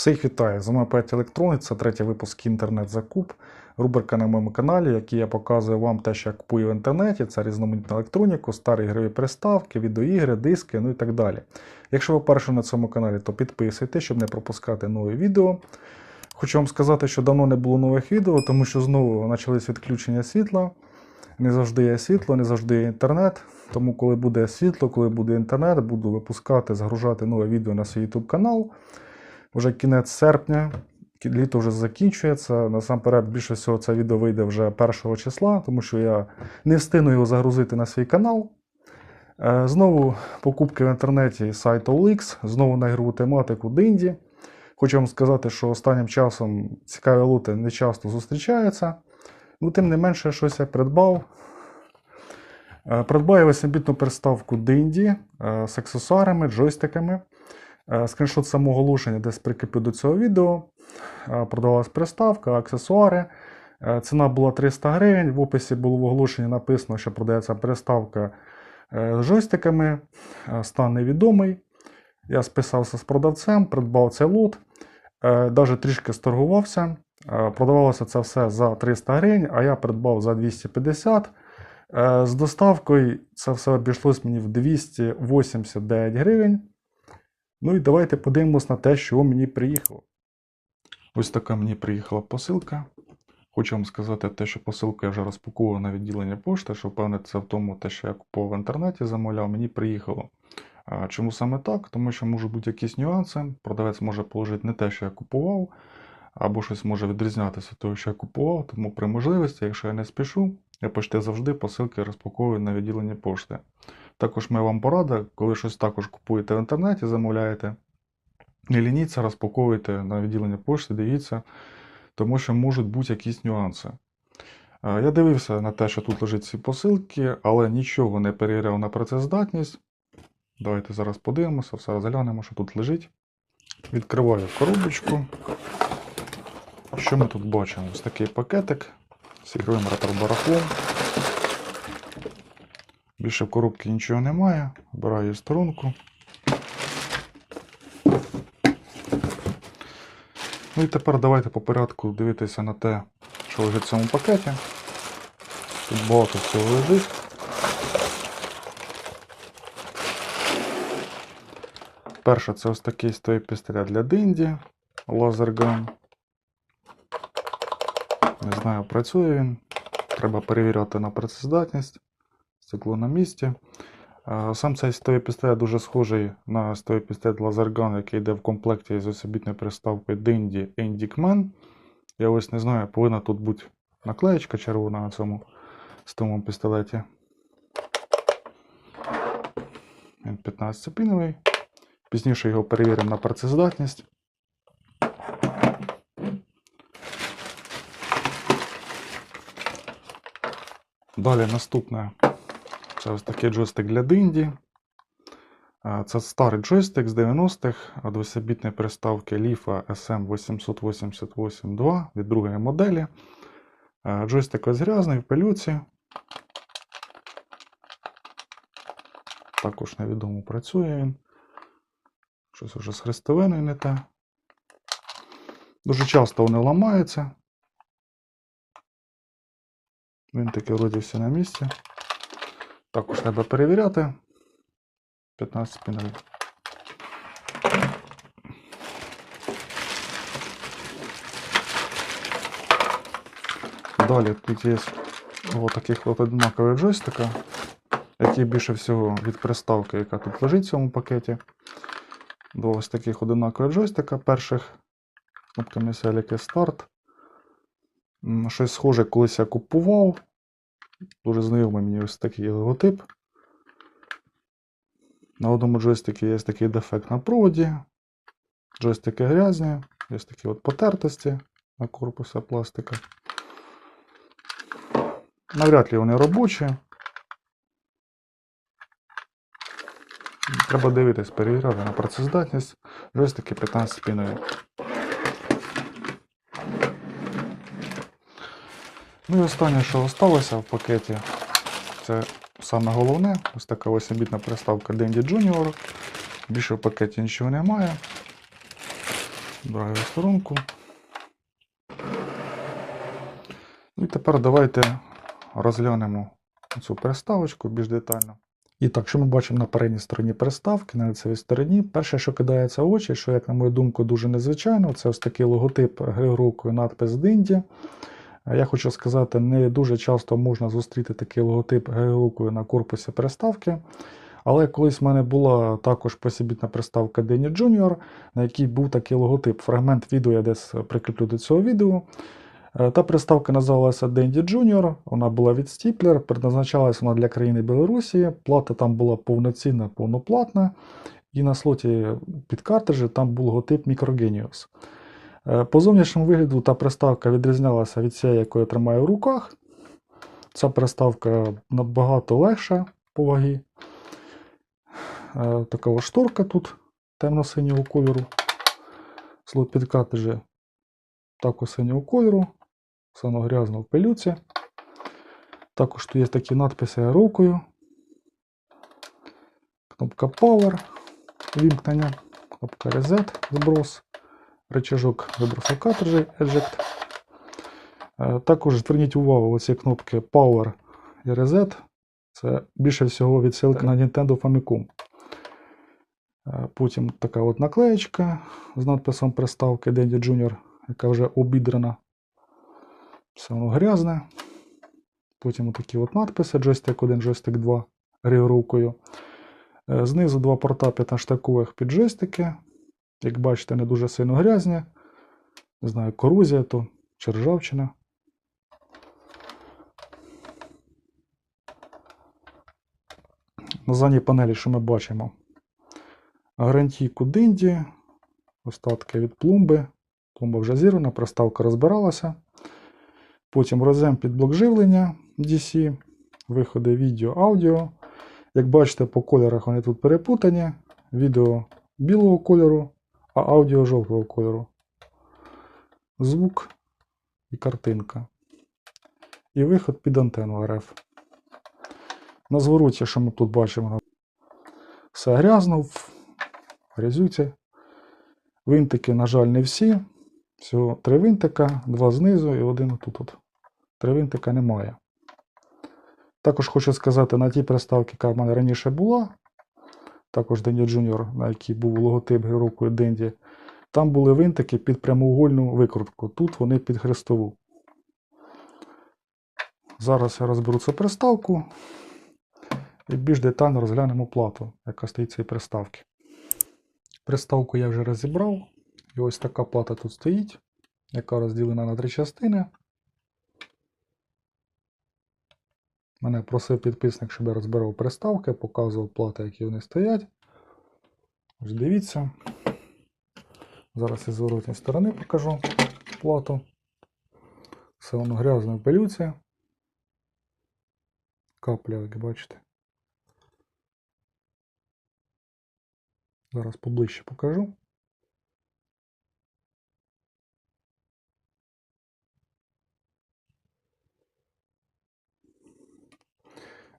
Всіх вітаю! З вами Петя Електроник, це третій випуск інтернет-закуп. Рубрика на моєму каналі, в якій я показую вам те, що я купую в інтернеті. Це різноманітну електроніку, старі ігрові приставки, відеоігри, диски, ну і так далі. Якщо ви перший на цьому каналі, то підписуйтесь, щоб не пропускати нові відео. Хочу вам сказати, що давно не було нових відео, тому що знову почались відключення світла. Не завжди є світло, не завжди є інтернет. Тому, коли буде світло, коли буде інтернет, буду випускати, загружати нове відео на свій YouTube канал. Вже кінець серпня, літо вже закінчується. Насамперед, більше всього, це відео вийде вже 1 числа, тому що я не встигну його загрузити на свій канал. Е, Знову покупки в інтернеті з сайту OLX, знову на ігрову тематику Динді. Хочу вам сказати, що останнім часом цікаві лоти не часто зустрічаються. Ну, тим не менше, щось я придбав. Е, Придбаю 8-бітну приставку Динді е, з аксесуарами, джойстиками. Е, Скріншот самого оголошення десь прикріплю до цього відео. Е, Продавалась приставка, аксесуари. Е, Ціна була 300 гривень. В описі було в оголошенні написано, що продається приставка з джойстиками. Стан невідомий. Я списався з продавцем, придбав цей лот. Навіть трішки сторгувався. Продавалося це все за 300 гривень, а я придбав за 250. Е, З доставкою це все обійшлось мені в 289 гривень. Ну і давайте подивимось на те, що мені приїхало. Ось така мені приїхала посилка. Хочу вам сказати те, що посилку я вже розпакував на відділення пошти, що впевнитися в тому, те, що я купував в інтернеті, замовляв, мені приїхало. Чому саме так? Тому що можуть бути якісь нюанси. Продавець може положити не те, що я купував, або щось може відрізнятися від того, що я купував. Тому при можливості, якщо я не спішу, я почти завжди посилки розпаковую на відділенні пошти. Також моя вам порада, коли щось також купуєте в інтернеті, замовляєте, не лініться, розпаковуйте на відділення пошти, дивіться, тому що можуть бути якісь нюанси. Е, Я дивився на те, що тут лежать ці посилки, але нічого не перевіряв на працездатність. Давайте зараз подивимося, все розглянемо, що тут лежить. Відкриваю коробочку. Що ми тут бачимо? Ось такий пакетик з ігровим ретро-барахлом. Більше в коробці нічого немає. Обираю сторонку. Ну і тепер давайте по порядку дивитися на те, що лежить в цьому пакеті. Тут багато всього лежить. Перше, це ось такий стоїть пістолет для Динді. Лазерган. Не знаю, працює він. Треба перевіряти на працездатність. Стекло на місці. Е, Сам цей стоїть пістолет дуже схожий на стоїть пістолет Лазерган, який йде в комплекті з особітною приставкою Dindy Indicman. Я ось не знаю, повинна тут бути наклеєчка червона на цьому стомому пістолеті. Він 15-піновий. Пізніше його перевіримо на працездатність. Далі наступне це ось такий джойстик для Динді. Це старий джойстик з 90-х від 8-бітної приставки Lifa SM888-2 від другої моделі. Джойстик ось грязний в пилюці. Також невідомо працює він. Щось уже з хрестовиною не те. Дуже часто вони ламаються. Він таки вроді все на місці. Також треба перевіряти. 15 піновий. Далі тут є ось таких от однакових джойстика, які більше всього від приставки, яка тут лежить в цьому пакеті. Два ось таких одинакових джойстика перших. Кнопками селіки старт. Щось схоже, колись я купував. Дуже знайомий мені ось такий логотип. На одному джойстикі є такий дефект на проводі. Джойстики грязні, є такі от потертості на корпусі пластика. Навряд ли вони робочі. Треба дивитись, перевіряти на працездатність. Джойстики 15 спіною. Ну і останнє, що залишилося в пакеті, це саме головне. Ось така ось обідна приставка Dendy Junior. Більше в пакеті нічого немає. Браю сторонку. Ну І тепер давайте розглянемо цю переставочку більш детально. І так, що ми бачимо на передній стороні переставки, на лицевій стороні. Перше, що кидається в очі, що, як на мою думку, дуже незвичайно, це ось такий логотип гри надпис Динді. Я хочу сказати, не дуже часто можна зустріти такий логотип гри на корпусі переставки. Але колись в мене була також посібітна приставка Denny Junior, на якій був такий логотип. Фрагмент відео я десь прикріплю до цього відео. Е, Та приставка називалася Dendy Junior, вона була від Stipler, предназначалась вона для країни Білорусі. Плата там була повноцінна, повноплатна. І на слоті під картриджі там був логотип Microgenius. Е, По зовнішньому вигляду та приставка відрізнялася від цієї, яку я тримаю в руках. Ця приставка набагато легша по вагі. Е, Така шторка тут темно-синього кольору. Слот картриджі також синього кольору. Все воно грязно в пилюці. Також тут є такі надписи рукою. Кнопка Power, вімкнення, кнопка Reset, зброс, рычажок вибросу картриджей Eject. Е, Також зверніть увагу, оці кнопки Power і Reset. Це більше всього відсилка на Nintendo Famicom. Е, Потім така от наклеєчка з надписом приставки Dendy Junior, яка вже обідрана. Все воно грязне. Потім такі от надписи: джойстик 1, джойстик 2 рукою. Е, Знизу два порта 15-штакових під джойстики. Як бачите, не дуже сильно грязні. Не знаю, корозія то чи ржавчина. На задній панелі, що ми бачимо? Гарантійку Динді, остатки від пломби. Пломба вже зірвана, приставка розбиралася. Потім розем під блок живлення DC, виходи відео, аудіо. Як бачите, по кольорах вони тут перепутані. Відео білого кольору, а аудіо жовтого кольору. Звук і картинка. І виход під антенну РФ. На звороті, що ми тут бачимо, все грязно, грязюці. Винтики, на жаль, не всі. Всього три винтика, два знизу і один тут. От. Три винтика немає. Також хочу сказати, на тій приставці, яка в мене раніше була, також Dendy Junior, на якій був логотип рукою Dendy, там були винтики під прямоугольну викрутку. Тут вони під хрестову. Зараз я розберу цю приставку і більш детально розглянемо плату, яка стоїть цієї приставки. Приставку я вже розібрав. І ось така плата тут стоїть, яка розділена на три частини. Мене просив підписник, щоб я розбирав приставки, показував плати, які вони стоять. Ось дивіться. Зараз із зворотньої сторони покажу плату. Все воно грязне в пилюці. Капля, як бачите. Зараз поближче покажу.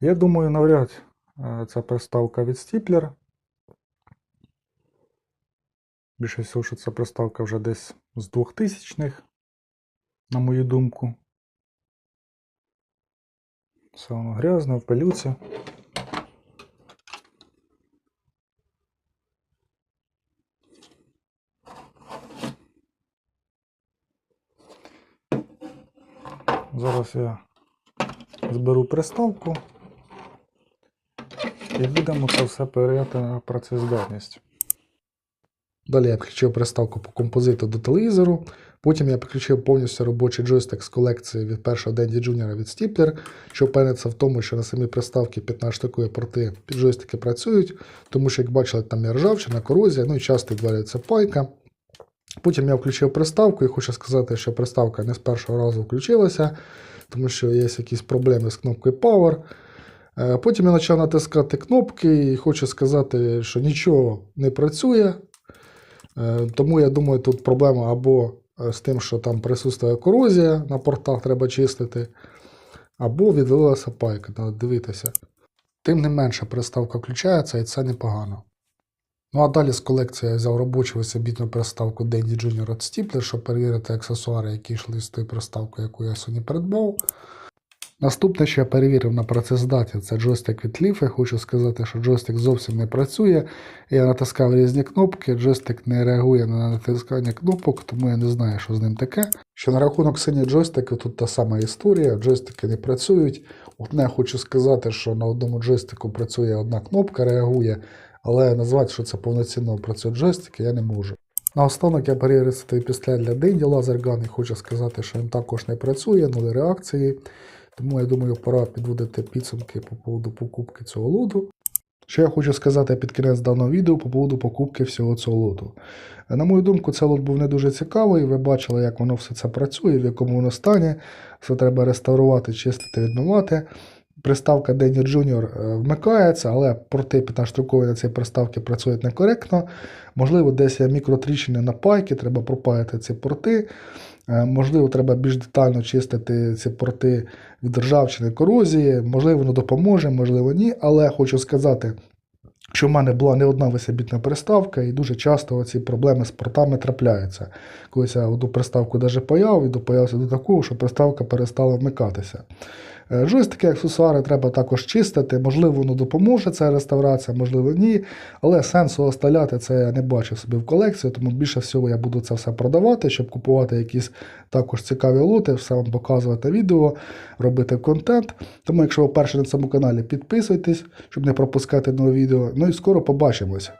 Я думаю, навряд е, ця приставка від Stipler. Більше всього, що ця приставка вже десь з 2000-х, на мою думку. Все воно грязне, в пилюці. Зараз я зберу приставку і будемо це все перевіряти на працездатність. Далі я підключив приставку по композиту до телевізору. Потім я підключив повністю робочий джойстик з колекції від першого Dendy Junior від Stipler, щоб впевнитися в тому, що на самій приставці 15 штукові порти під джойстики працюють, тому що, як бачили, там є ржавчина, корозія, ну і часто відвалюється пайка. Потім я включив приставку і хочу сказати, що приставка не з першого разу включилася, тому що є якісь проблеми з кнопкою Power. Е, Потім я почав натискати кнопки і хочу сказати, що нічого не працює. Е, Тому я думаю, тут проблема або е, з тим, що там присутствує корозія на портах, треба чистити, або відвалилася пайка, треба дивитися. Тим не менше, приставка включається і це непогано. Ну а далі з колекції я взяв робочу осібітну приставку Dendy Junior від Stipler, щоб перевірити аксесуари, які йшли з тої приставки, яку я сьогодні придбав. Наступне, що я перевірив на працездатність, це джойстик від Leaf. Хочу сказати, що джойстик зовсім не працює. Я натискав різні кнопки, джойстик не реагує на натискання кнопок, тому я не знаю, що з ним таке. Що на рахунок сині джойстики, тут та сама історія, джойстики не працюють. Одне хочу сказати, що на одному джойстику працює одна кнопка, реагує, але назвати, що це повноцінно працює джойстик, я не можу. Наостанок я перевірив цей пістолет для Денді Лазерган і хочу сказати, що він також не працює, нуль реакції. Тому я думаю, пора підводити підсумки по поводу покупки цього лоту. Що я хочу сказати під кінець даного відео по поводу покупки всього цього лоту. На мою думку, цей лот був не дуже цікавий. Ви бачили, як воно все це працює, в якому воно стані. Все треба реставрувати, чистити, відмивати. Приставка Denny Junior е, вмикається, але порти 15-строкові на цій приставці працюють некоректно. Можливо, десь є мікротріщини на пайки, треба пропаяти ці порти. Е, Можливо, треба більш детально чистити ці порти від державчини корозії. Можливо, воно допоможе, можливо, ні. Але хочу сказати, що в мене була не одна висобітна приставка, і дуже часто ці проблеми з портами трапляються. Колись я одну приставку навіть паяв і допаявся до такого, що приставка перестала вмикатися. Е, Джойстики, аксесуари треба також чистити. Можливо, воно допоможе ця реставрація, можливо, ні. Але сенсу оставляти це я не бачу собі в колекцію, тому більше всього я буду це все продавати, щоб купувати якісь також цікаві лоти, все вам показувати відео, робити контент. Тому, якщо ви перші на цьому каналі, підписуйтесь, щоб не пропускати нове відео. Ну і скоро побачимося.